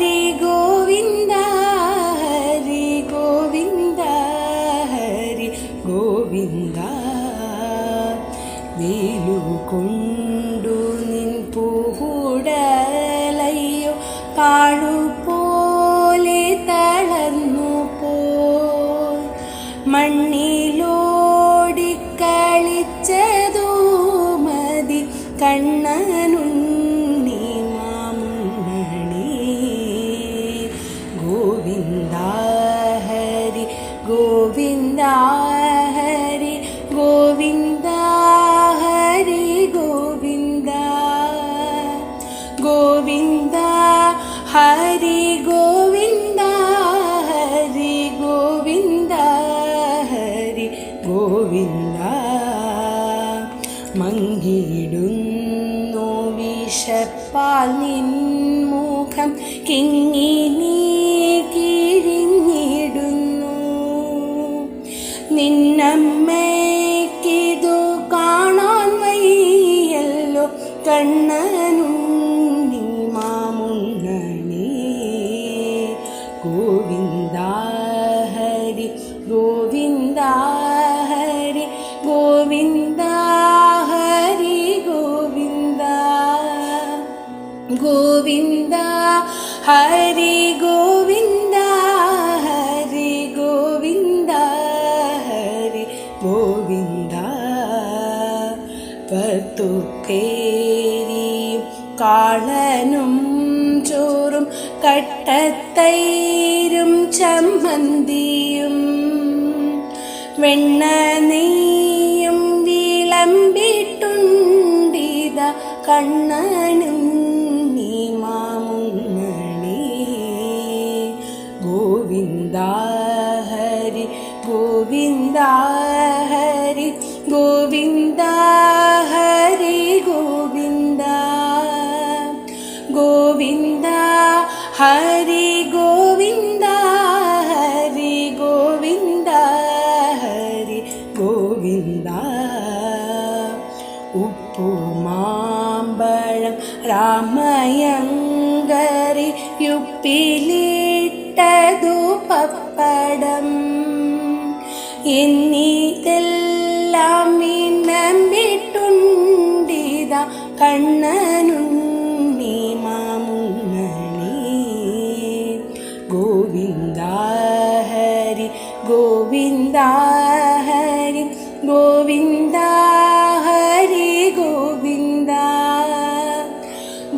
ഹരി ഗോവിന്ദ ഹരി ഗോവിന്ദ ഹരി ഗോവിന്ദ. വേലു കൊണ്ടു നിൻ പൂവുടലയ്യോ പാടുപോലെ തളർന്നു പോയി മണ്ണിലോടിക്കളിച്ചതോ മതി കണ്ണനുണ്ണി മങ്ങിടുന്നു വിഷപ്പാൽ നിൻമുഖം കിങ്ങി നീ കിഴിഞ്ഞിടുന്നു. നിന്നമ്മയ്ക്കിതു കാണാൻ വയ്യല്ലോ കണ്ണനുണ്ണി ഗോവിന്ദ ഹരി ഗോവിന്ദ ഹരി ഗോവിന്ദ ഹരി ഗോവിന്ദ. പത്തുക്കേരി കാളനും ചോറും കട്ടത്തൈരും ചമ്മന്തിയും വെണ്ണ വിളമ്പിട്ടുണ്ടിത കണ്ണനും ഹരി ഗോവിന്ദ ഹരി ഗോവിന്ദ ഗോവിന്ദ ഹരി ഗോവിന്ദ ഹരി ഗോവിന്ദ. ഹരി ഗോവിന്ദ ഉപ്പുമാമ്പഴം രാമയങ്കരി യുപ്പിലിട്ടതു പപ്പടം. എന്നിതെല്ലാം വിണ്ണമ്പിട്ടുണ്ടിത കണ്ണനുണ്ണി മാമുണ്ണി ഗോവിന്ദ ഹരി ഗോവിന്ദ ഹരി ഗോവിന്ദ ഹരി ഗോവിന്ദ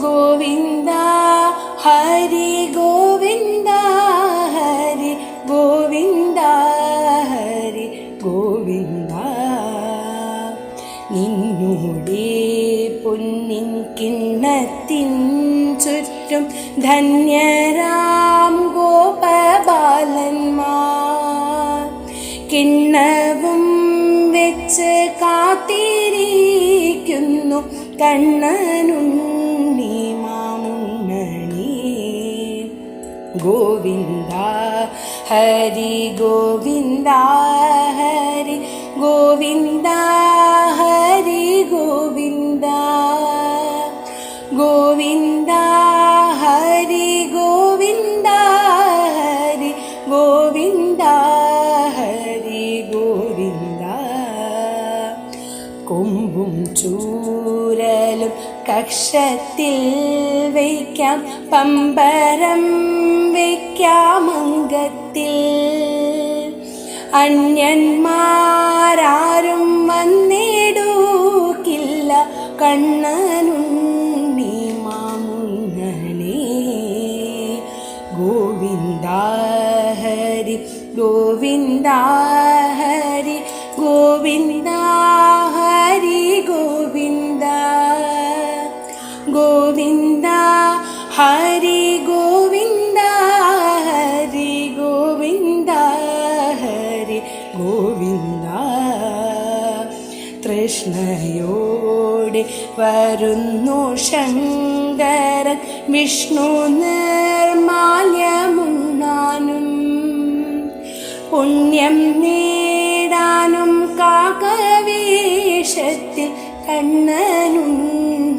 ഗോവിന്ദ ഹരി ഗോവിന്ദ കിണ്ണത്തിൻ ചുറ്റും ധന്യരാം ഗോപബാലന്മാർ. കിണ്ണവും വെച്ച് കാത്തിരിക്കുന്നു കണ്ണനുണ്ണി മാമുണ്ണി ഗോവിന്ദ ഹരി ഗോവിന്ദ ഹരി ഗോവിന്ദ ഹരി ചൂരലും കക്ഷത്തിൽ വയ്ക്കാം. പമ്പരം വയ്ക്കാം അംഗത്തിൽ. അന്യന്മാരാരും വന്നിടൂക്കില്ല. കണ്ണനുണ്ണി മാമുണ്ണി ഗോവിന്ദ ഹരി ഗോവിന്ദ ഗോവിന്ദ ഹരി ഗോവിന്ദ ഹരി ഗോവിന്ദ ഹരി ഗോവിന്ദ. തൃഷ്ണയോടെ വരുന്നു ശങ്കരൻ വിഷ്ണു നിർമാല്യമുണ്ണാനും പുണ്യം നേടാനും കാകവേഷത്തിൽ കണ്ണനുണ്ണി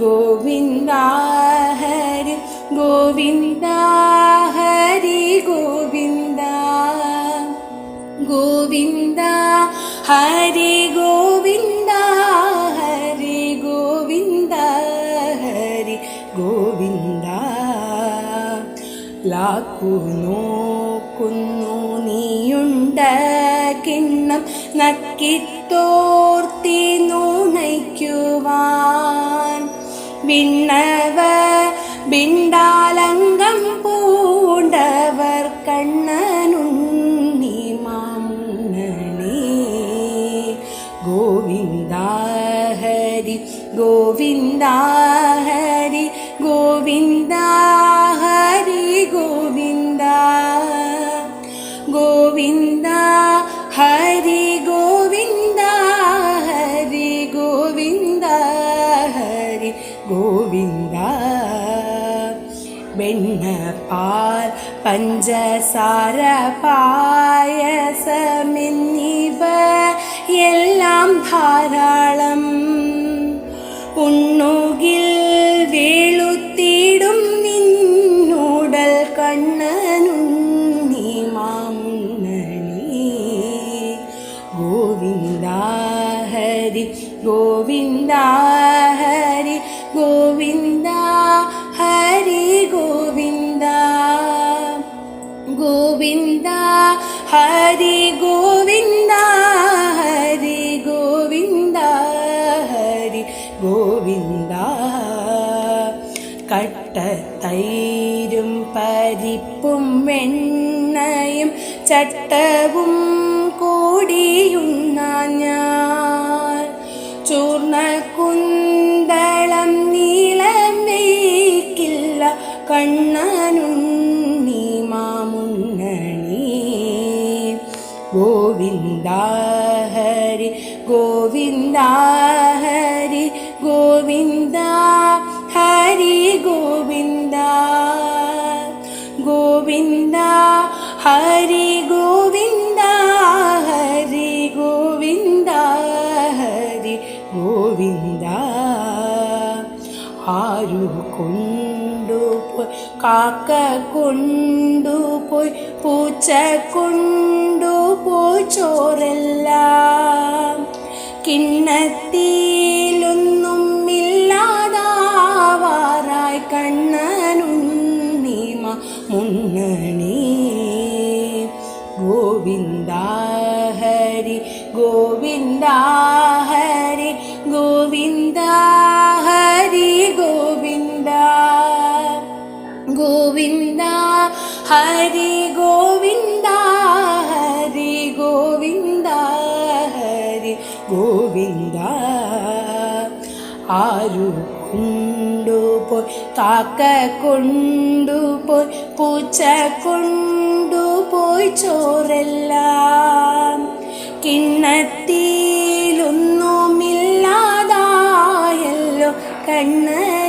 ഗോവിന്ദ ഹരി ഗോവിന്ദ. ഹരി ഗോവിന്ദ ഗോവിന്ദ ഹരി ഗോവിന്ദ ഹരി ഗോവിന്ദ ഹരി ഗോവിന്ദ. ലാക്കു നീയുണ്ട കിണ്ണം നക്കിത്തോർത്തി നൂണയ്ക്കുവാ വിണ്ണവ ബിണ്ടാലങ്കം പൂണ്ടവർ കണ്ണനുണ്ണി മാമുണ്ണണി. ഗോവിന്ദ ഹരി ഗോവിന്ദ ഹരി ഗോവിന്ദ ഹരി ഗോവിന്ദ ഗോവിന്ദ கோவிந்தா. வெண்ண பால் பஞ்சசார பாயசமென்னிவ எல்லாம் தாராளம். உன் ഗോവിന്ദ ഹരി ഗോവിന്ദ ഹരി ഗോവിന്ദ. ഗോവിന്ദ ഹരി ഗോവിന്ദ ഹരി ഗോവിന്ദ ഹരി ഗോവിന്ദ. കട്ടത്തൈരും പരിപ്പും വെണ്ണയും ചട്ടവും കൂടിയുന്ന ഞാൻ. ചൂർണ കുന്തളം നീളമേക്കില്ല കണ്ണനുണ്ണി മാമുണ്ണണി. ഗോവിന്ദ ഹരി ഗോവിന്ദ ഹരി ഗോവിന്ദ ഹരി ഗോവിന്ദ ഗോവിന്ദ ഹരി ഗോവിന്ദ കൊണ്ടുപോയി. കാക്ക കൊണ്ടുപോയി. പൂച്ച കൊണ്ടുപോയി. ചോറെല്ലാം കിണ്ണത്തിലൊന്നും ആരു കൊണ്ടുപോയി കാക്ക കൊണ്ടുപോയി പൂച്ച കൊണ്ടുപോയി ചോറെല്ലാം കിണ്ണത്തിലൊന്നുമില്ലാതായല്ലോ കണ്ണനുണ്ണി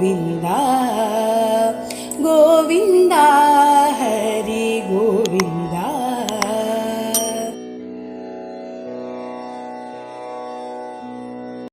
ഹരി ഗോവിന്ദ ഹരി ഗോവിന്ദ